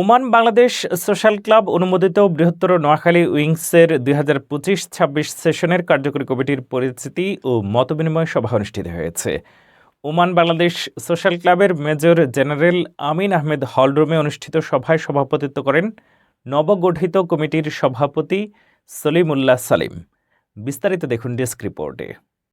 Oman Bangladesh social club অনুমোদিত বৃহত্তর নোয়াখালী উইংসের দুই হাজার পঁচিশ ছাব্বিশ সেশনের কার্যকরী কমিটির পরিস্থিতি ও মতবিনিময় সভা অনুষ্ঠিত হয়েছে। ওমান বাংলাদেশ সোশ্যাল ক্লাবের মেজর জেনারেল আমিন আহমেদ হলরুমে অনুষ্ঠিত সভায় সভাপতিত্ব করেন নবগঠিত কমিটির সভাপতি সলিমুল্লাহ সালিম। বিস্তারিত দেখুন ডেস্ক রিপোর্টে।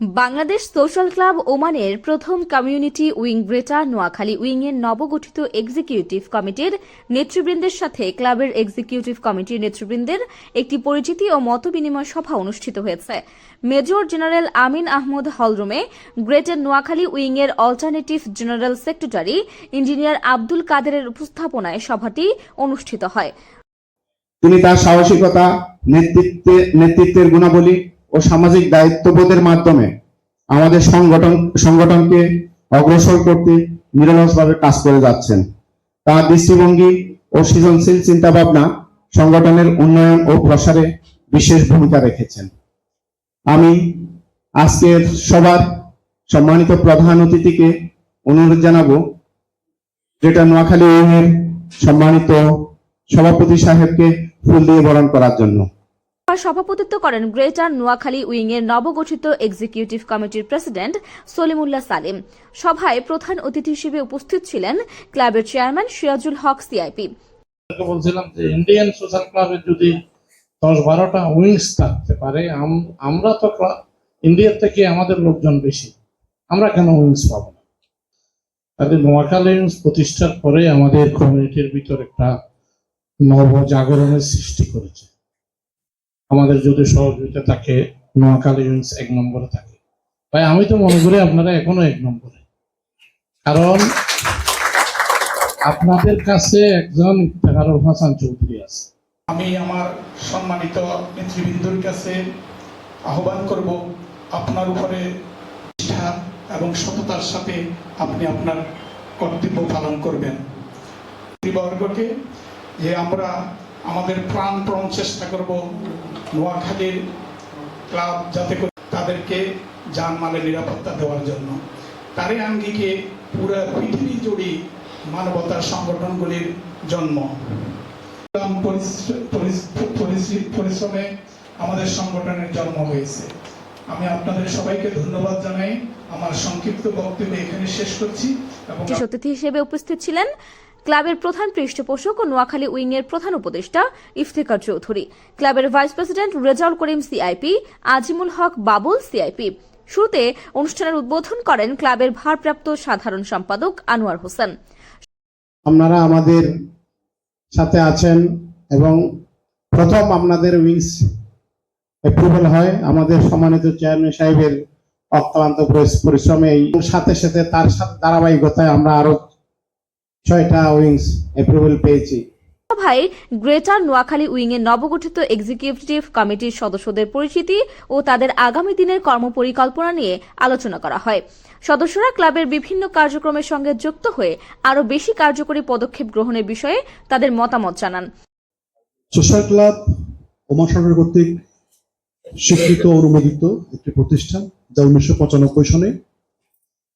বাংলাদেশ সোশ্যাল ক্লাব ওমানের প্রথম community wing greater Noakhali wing এর নবগঠিত এক্সিকিউটিভ কমিটির নেতৃবৃন্দের সাথে ক্লাবের এক্সিকিউটিভ কমিটির নেতৃবৃন্দের একটি পরিচিতি ও মতবিনিময় সভা অনুষ্ঠিত হয়েছে। মেজর জেনারেল আমিন আহমদ হলরুমে গ্রেটার নোয়াখালী উইং এর alternative general secretary engineer Abdul কাদেরের উপস্থাপনায় সভাটি অনুষ্ঠিত হয়। তিনি তার সাহসিকতা, নেতৃত্বে নেতৃত্বের গুণাবলী ও সামাজিক দায়িত্ববোধের মাধ্যমে আমাদের সংগঠন, সংগঠনকে অগ্রসর করতে নিরলসভাবে কাজ করে যাচ্ছেন। তার দৃষ্টিভঙ্গি ও সৃজনশীল চিন্তাভাবনা সংগঠনের উন্নয়ন ও প্রসারে বিশেষ ভূমিকা রেখেছেন। আমি আজকের সবার সম্মানিত প্রধান অতিথিকে অনুরোধ জানাব যেটা নোয়াখালী ইউনিয়নের সম্মানিত সভাপতি সাহেবকে ফুল দিয়ে বরণ করার জন্য। সভাপতিত্ব করেন গ্রেটার নোয়াখালী উইং এর নবগঠিত এক্সিকিউটিভ কমিটির প্রেসিডেন্ট সলিমুল্লাহ সালিম। সভায় প্রধান অতিথি হিসেবে উপস্থিত ছিলেন ক্লাবের চেয়ারম্যান সিরাজুল হক, সিআইপি। বলছিলাম যে ইন্ডিয়ান সোশ্যাল ক্লাবের যদি দশ বারোটা উইংস থাকতে পারে আমরা তো ইন্ডিয়ার থেকে আমাদের লোকজন বেশি, আমরা কেন উইংস পাবো না? তাদের নোয়াখালী উইংস প্রতিষ্ঠার পরে আমাদের কমিউনিটির ভিতর একটা নব জাগরণের সৃষ্টি করেছে। আমাদের যদি সহযোগিতা থাকে, নোয়াখালী উইংস এক নম্বরে থাকে। তাই আমি তো মনে করি আপনারা এখনও এক নম্বরে। কারণ আপনাদের কাছে একজন ইফতেখারুল হাসান চৌধুরী আছে। আমি আমার সম্মানিত নেতৃবৃন্দর কাছে আহ্বান করব, আপনার উপরে নিষ্ঠা এবং সততার সাথে আপনি আপনার কর্তব্য পালন করবেন। বর্গকে যে আমরা আমাদের প্রাণপণ চেষ্টা করব নোয়াখালীর ক্লাব যাতে করে তাদেরকে জানমালের নিরাপত্তা দেওয়ার জন্য। তারই আঙ্গিকে পুরো পৃথিবী জুড়ে মানবতার সংগঠনগুলির জন্ম। পরিশ্রমে আমাদের সংগঠনের জন্ম হয়েছে। আমি আপনাদের সবাইকে ধন্যবাদ জানাই। আমার সংক্ষিপ্ত বক্তব্য এখানে শেষ করছি এবং অতিথি হিসেবে উপস্থিত ছিলেন ক্লাবের প্রধান পৃষ্ঠপোষক ও নোয়াখালী উইং এর প্রধান উপদেষ্টা ইফতেখার চৌধুরী। ক্লাবের vice president Rezaul Karim CIP, Azimul Haque Babul CIP. শুরুতে অনুষ্ঠানের উদ্বোধন করেন ক্লাবের ভারপ্রাপ্ত সাধারণ সম্পাদক আনোয়ার হোসেন। আপনারা আমাদের সাথে আছেন এবং প্রথম আপনাদের উইংস অ্যাপ্রুভাল হয়। আমাদের সম্মানিত চেয়ারম্যান সাহেবের অক্লান্ত পরিশ্রমে সাথে সাথে তার সাথে ধারাবাহিকতায় আমরা আরও ছয়টা উইংস অ্যাপ্রুভাল পেয়েছি। সভায় গ্রেটার নোয়াখালী উইং এর নবগঠিত এক্সিকিউটিভ কমিটির সদস্যদের পরিচিতি ও তাদের আগামী দিনের কর্মপরিকল্পনা নিয়ে আলোচনা করা হয়। সদস্যরা ক্লাবের বিভিন্ন কার্যক্রমের সঙ্গে যুক্ত হয়ে আরও বেশি কার্যকরী পদক্ষেপ গ্রহণের বিষয়ে তাদের মতামত জানান। সোশ্যাল ক্লাব ওমান সরকার কর্তৃক স্বীকৃত অনুমোদিত একটি প্রতিষ্ঠান যা উনিশশো পঁচানব্বই সনে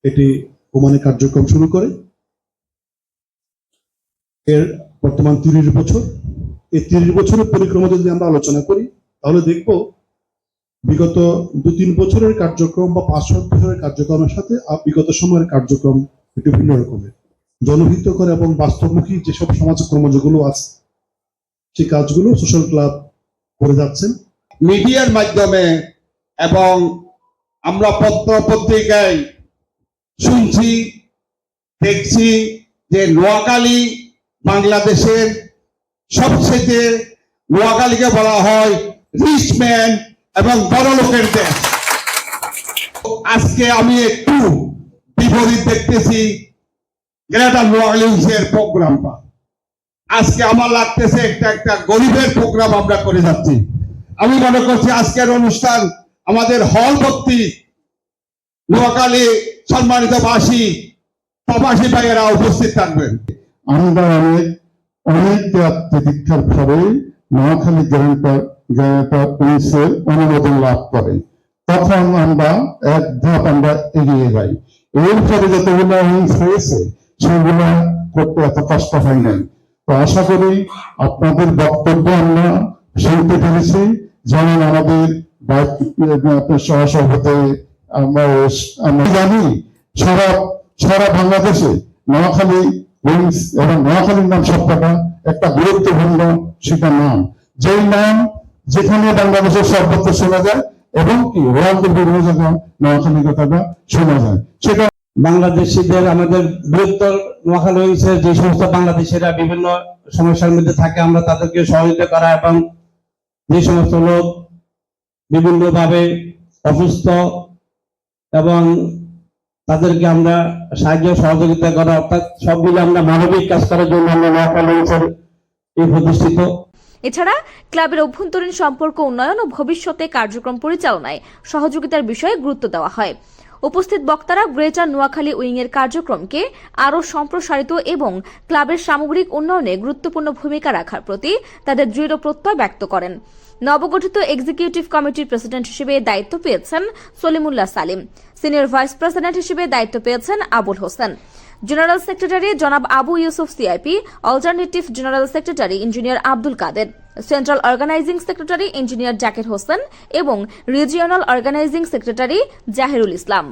এটি ওমানে কার্যক্রম শুরু করে। এর বর্তমান তিরিশ বছর। এই তিরিশ বছরের পরিক্রমা যদি আমরা আলোচনা করি, তাহলে দেখব বিগত দু তিন বছরের কার্যক্রম বা পাঁচ সাত বছরের কার্যক্রমের সাথে বিগত সময়ের কার্যক্রম একটু ভিন্ন রকমের। জনহিতকর এবং বাস্তবমুখী যেসব সমাজ কর্মযোগগুলো আছে সেই কাজগুলো সোশ্যাল ক্লাব করে যাচ্ছেন। মিডিয়ার মাধ্যমে এবং আমরা পত্র পত্রিকায় শুনছি, দেখছি যে নোয়াখালী বাংলাদেশের সবচেয়ে নোয়াখালীকে বলা হয় রিচ ম্যান এবং বড় লোকের দেশ। আজকে আমি একটু বিপরীত দেখতেছি গ্রেটার নোয়াখালীর প্রোগ্রামটা। আজকে আমার লাগতেছে একটা একটা গরিবের প্রোগ্রাম আমরা করে যাচ্ছি। আমি মনে করছি আজকের অনুষ্ঠান আমাদের হল ভর্তি নোয়াখালী সম্মানিত বাসী, প্রবাসী ভাইয়েরা উপস্থিত থাকবেন। আমরা অনেক অনেক দীক্ষার পরে নোয়াখালী গ্যারান্টার গ্যারান্টার উইংসের অনুমোদন লাভ করে। তখন আমরা এক ধাপ আমরা এগিয়ে যাই। এরপরে যতগুলো উইংস হয়েছে, সেগুলো করতে এত কষ্ট হয় নাই। তো আশা করি আপনাদের বক্তব্য আমরা শুনতে পেরেছি। যেমন আমাদের আমরা আমরা জানি সারা সারা বাংলাদেশে নোয়াখালী উইংস এবং নোয়াখালীর নাম সবকটা একটা গুরুত্বপূর্ণ সেটা নাম। যেই নাম যেখানে বাংলাদেশের সর্বত্র শোনা যায় এবং কি ওয়ার্ল্ডের বিভিন্ন জায়গায় নোয়াখালী কথাটা শোনা যায়। সেটা বাংলাদেশিদের, আমাদের বৃহত্তর নোয়াখালী উইংসের যে সমস্ত বাংলাদেশিরা বিভিন্ন সমস্যার মধ্যে থাকে, আমরা তাদেরকে সহযোগিতা করা এবং যে সমস্ত লোক বিভিন্নভাবে অসুস্থ এবং তাদেরকে আমরা সাহায্য সহযোগিতা করা, অর্থাৎ সব মিলে আমরা মানবিক কাজ করার জন্য আমরা নোয়াখালী এই প্রতিষ্ঠিত। এছাড়া ক্লাবের অভ্যন্তরীণ সম্পর্ক উন্নয়ন ও ভবিষ্যতে কার্যক্রম পরিচালনায় সহযোগিতার বিষয়ে গুরুত্ব দেওয়া হয়। উপস্থিত বক্তারা গ্রেটার নোয়াখালী উইংয়ের কার্যক্রমকে আরও সম্প্রসারিত এবং ক্লাবের সামগ্রিক উন্নয়নে গুরুত্বপূর্ণ ভূমিকা রাখার প্রতি তাদের দৃঢ় প্রত্যয় ব্যক্ত করেন। নবগঠিত এক্সিকিউটিভ কমিটির প্রেসিডেন্ট হিসেবে দায়িত্ব পেয়েছেন Salimullah Salim. Senior vice president হিসেবে দায়িত্ব পেয়েছেন আবুল হোসেন। জেনারেল সেক্রেটারি জনাব Abu Yusuf CIP alternative general secretary engineer Abdul Kader central organising secretary engineer Zakir Hossain এবং regional organising secretary Zahirul Islam